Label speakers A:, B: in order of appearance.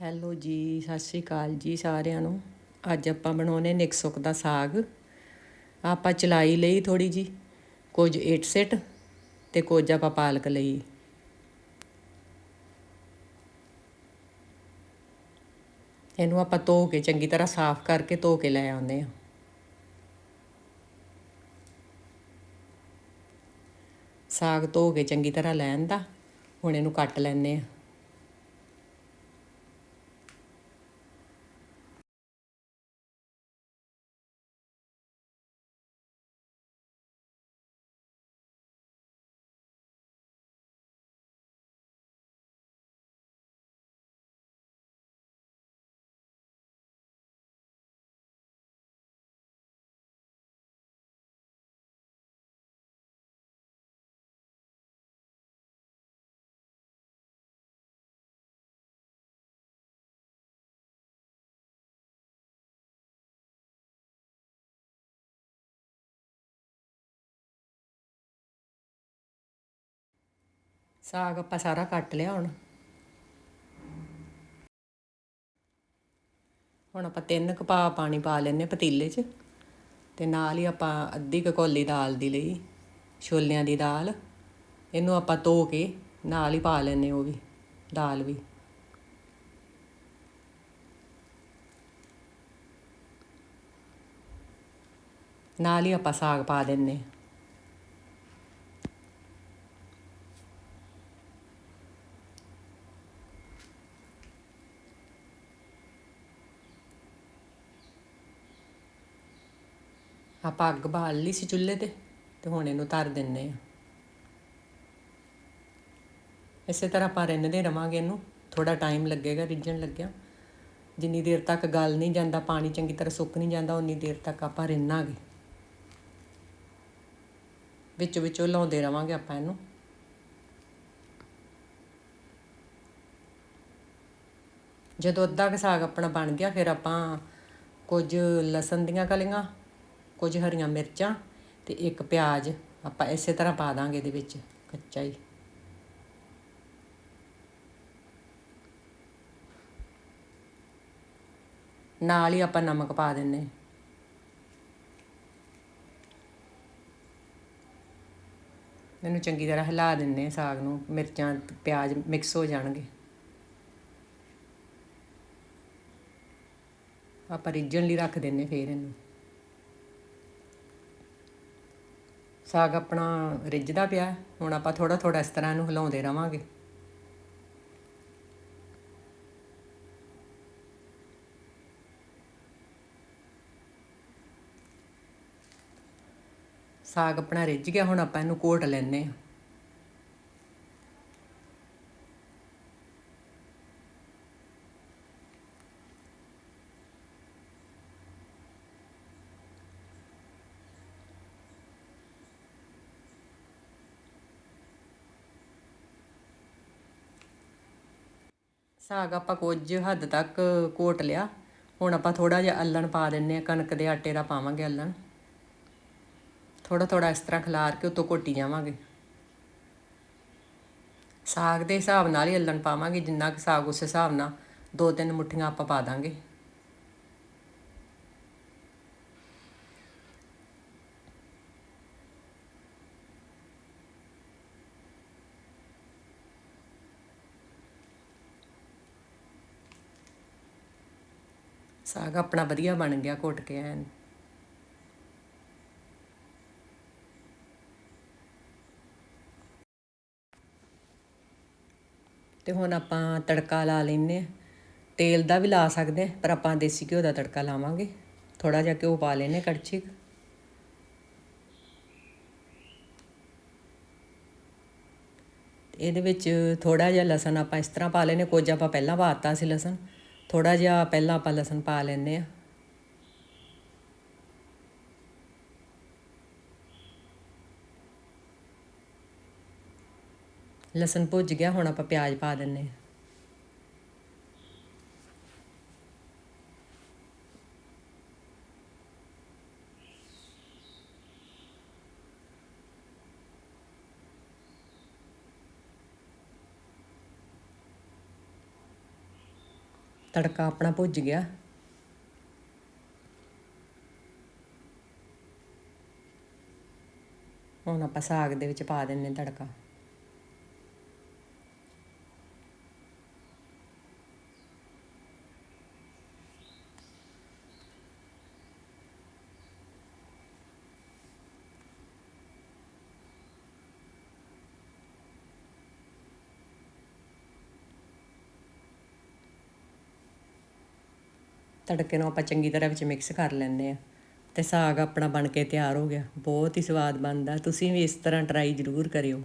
A: Hello ਜੀ, ਸਤਿ ਸ਼੍ਰੀ ਅਕਾਲ ਜੀ ਸਾਰਿਆਂ ਨੂੰ। ਅੱਜ ਆਪਾਂ ਬਣਾਉਨੇ ਨਿਕਸੁਕ ਦਾ ਸਾਗ। ਆਪਾਂ ਚਲਾਈ ਲਈ ਥੋੜੀ ਜੀ ਕੁਝ ਇਟ ਸਿਟ ਤੇ ਕੁਝ ਆਪਾਂ ਪਾਲਕ ਲਈ। ਇਹਨੂੰ ਆਪਾਂ ਧੋ ਕੇ ਚੰਗੀ ਤਰ੍ਹਾਂ ਸਾਫ਼ ਕਰਕੇ ਧੋ ਕੇ ਲੈ ਆਉਂਦੇ ਆ ਸਾਗ ਧੋ ਕੇ ਚੰਗੀ ਤਰ੍ਹਾਂ ਲੈਣ ਦਾ, ਹੁਣ ਇਹਨੂੰ ਕੱਟ ਲੈਣੇ ਆ ਸਾਗ ਆਪਾਂ ਸਾਰਾ ਕੱਟ ਲਿਆ ਹੁਣ। ਹੁਣ ਆਪਾਂ ਤਿੰਨ ਕਪਾ ਪਾਣੀ ਪਾ ਲੈਨੇ ਪਤੀਲੇ 'ਚ। ਤੇ ਨਾਲ ਹੀ ਆਪਾਂ ਅੱਧੀ ਕਕੋਲੀ ਦਾਲ ਦੀ ਲਈ, ਛੋਲਿਆਂ ਦੀ ਦਾਲ। ਇਹਨੂੰ ਆਪਾਂ ਧੋ ਕੇ ਨਾਲ ਹੀ ਪਾ ਲੈਨੇ ਉਹ ਵੀ, ਦਾਲ ਵੀ। ਨਾਲ ਹੀ ਆਪਾਂ ਸਾਗ ਪਾ ਦਿੰਨੇ ਆਪਾਂ ਅੱਗ ਬਾਲ ਲਈ ਸੀ ਚੁੱਲ੍ਹੇ ਤੇ ਤੇ ਹੁਣ ਇਹਨੂੰ ਧਰ ਦਿੰਨੇ ਆ ਇਸੇ ਤਰ੍ਹਾਂ ਆਪਾਂ ਰਿੰਨਦੇ ਰਵਾਂਗੇ ਇਹਨੂੰ। ਥੋੜਾ ਟਾਈਮ ਲੱਗੇਗਾ, ਰਿੱਝਣ ਲੱਗਿਆ। ਜਿੰਨੀ ਦੇਰ ਤੱਕ ਗਲ ਨਹੀਂ ਜਾਂਦਾ, ਪਾਣੀ ਚੰਗੀ ਤਰ੍ਹਾਂ ਸੁੱਕ ਨਹੀਂ ਜਾਂਦਾ ਉਨੀ ਦੇਰ ਤੱਕ ਆਪਾਂ ਰਿੰਨਾਂਗੇ। ਵਿੱਚ ਵਿੱਚੋਂ ਲਾਉਂਦੇ ਰਵਾਂਗੇ ਆਪਾਂ ਇਹਨੂੰ। ਜਦੋਂ ਅੱਧਾ ਕੁ ਸਾਗ ਆਪਣਾ ਬਣ ਗਿਆ, ਫਿਰ ਆਪਾਂ ਕੁਝ ਲਸਣ ਦੀਆਂ ਕਲੀਆਂ ਕੁਝ ਹਰੀਆਂ ਮਿਰਚਾਂ ਤੇ ਇੱਕ ਪਿਆਜ਼। ਆਪਾਂ ਇਸੇ ਤਰ੍ਹਾਂ ਪਾ ਦਾਂਗੇ ਇਹਦੇ ਵਿੱਚ, ਕੱਚਾ ਹੀ। ਨਾਲ ਹੀ ਆਪਾਂ ਨਮਕ ਪਾ ਦਿੰਨੇ। ਇਹਨੂੰ ਚੰਗੀ ਤਰ੍ਹਾਂ ਹਿਲਾ ਦਿੰਨੇ ਸਾਗ ਨੂੰ, ਮਿਰਚਾਂ, ਪਿਆਜ਼ ਮਿਕਸ ਹੋ ਜਾਣਗੇ। ਆਪਾਂ ਰਿੱਝਣ ਲਈ ਰੱਖ ਦਿੰਨੇ ਫੇਰ ਇਹਨੂੰ। ਸਾਗ ਆਪਣਾ ਰਿੱਝਦਾ ਪਿਆ। ਹੁਣ ਆਪਾਂ ਥੋੜਾ ਥੋੜਾ ਇਸ ਤਰ੍ਹਾਂ ਇਹਨੂੰ ਹਿਲਾਉਂਦੇ ਰਵਾਂਗੇ। ਸਾਗ ਆਪਣਾ ਰਿੱਝ ਗਿਆ, ਹੁਣ ਆਪਾਂ ਇਹਨੂੰ ਕੋਟ ਲੈਨੇ ਆ ਸਾਗ ਆਪਾਂ ਕੁਝ ਹੱਦ ਤੱਕ ਘੋਟ ਲਿਆ। ਹੁਣ ਆਪਾਂ ਥੋੜਾ ਜਿਹਾ ਅੱਲਣ ਪਾ ਦਿੰਨੇ ਆ ਕਣਕ ਦੇ ਆਟੇ ਦਾ ਪਾਵਾਂਗੇ ਅੱਲਣ। ਥੋੜਾ ਥੋੜਾ ਇਸ ਤਰ੍ਹਾਂ ਖਿਲਾਰ ਕੇ ਉਤੋਂ ਘੋਟੀ ਜਾਵਾਂਗੇ। ਸਾਗ ਦੇ ਹਿਸਾਬ ਨਾਲ ਹੀ ਅੱਲਣ ਪਾਵਾਂਗੇ, ਜਿੰਨਾ ਕਿ ਸਾਗ ਉਸ ਹਿਸਾਬ ਨਾਲ ਦੋ ਤਿੰਨ ਮੁੱਠੀਆਂ ਆਪਾਂ ਪਾ ਦਾਂਗੇ। ਸਾਗ ਆਪਣਾ ਵਧੀਆ ਬਣ ਗਿਆ ਘੁੱਟ ਕੇ ਐਨ। ਤੇ ਹੁਣ ਆਪਾਂ ਤੜਕਾ ਲਾ ਲੈਨੇ ਆ ਤੇਲ ਦਾ ਵੀ ਲਾ ਸਕਦੇ ਆ ਪਰ ਆਪਾਂ ਦੇਸੀ ਘਿਓ ਦਾ ਤੜਕਾ ਲਾਵਾਂਗੇ। ਥੋੜਾ ਜਿਹਾ ਘਿਓ ਪਾ ਲੈਨੇ ਕੜਛੀ ਇਹਦੇ ਵਿੱਚ ਥੋੜਾ ਜਿਹਾ ਲਸਣ ਆਪਾਂ ਇਸ ਤਰ੍ਹਾਂ ਪਾ ਲੈਨੇ ਕੁਝ ਆਪਾਂ ਪਹਿਲਾਂ ਪਾਤਾ ਸੀ ਲਸਣ। ਥੋੜਾ ਜਿਹਾ ਪਹਿਲਾਂ ਆਪਾਂ ਲਸਣ ਪਾ ਲੈਨੇ ਆ ਲਸਣ ਭੁੱਜ ਗਿਆ, ਹੁਣ ਆਪਾਂ ਪਿਆਜ਼ ਪਾ ਦਿੰਨੇ ਆ ਤੜਕਾ ਆਪਣਾ ਭੁੱਜ ਗਿਆ। ਹੁਣ ਆਪਾਂ ਸਾਗ ਦੇ ਵਿੱਚ ਪਾ ਦਿੰਨੇ ਤੜਕਾ। ਤੜਕੇ ਨੂੰ ਆਪਾਂ ਚੰਗੀ ਤਰ੍ਹਾਂ ਵਿੱਚ ਮਿਕਸ ਕਰ ਲੈਂਦੇ ਆ ਤੇ ਸਾਗ ਆਪਣਾ ਬਣ ਕੇ ਤਿਆਰ ਹੋ ਗਿਆ। ਬਹੁਤ ਹੀ ਸਵਾਦ ਬਣਦਾ। ਤੁਸੀਂ ਵੀ ਇਸ ਤਰ੍ਹਾਂ ਟਰਾਈ ਜ਼ਰੂਰ ਕਰਿਓ।